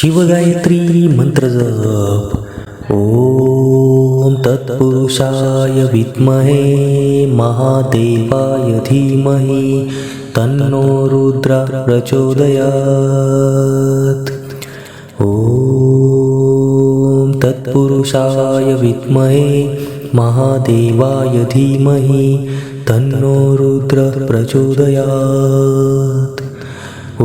शिवगायत्री मंत्रजप ॐ तत्पुरुषाय विद्महे महादेवाय धीमहि तन्नो रुद्र प्रचोदयात्। ॐ तत्पुरुषाय विद्महे महादेवाय धीमहि तन्नो रुद्र प्रचोदयात्। ॐ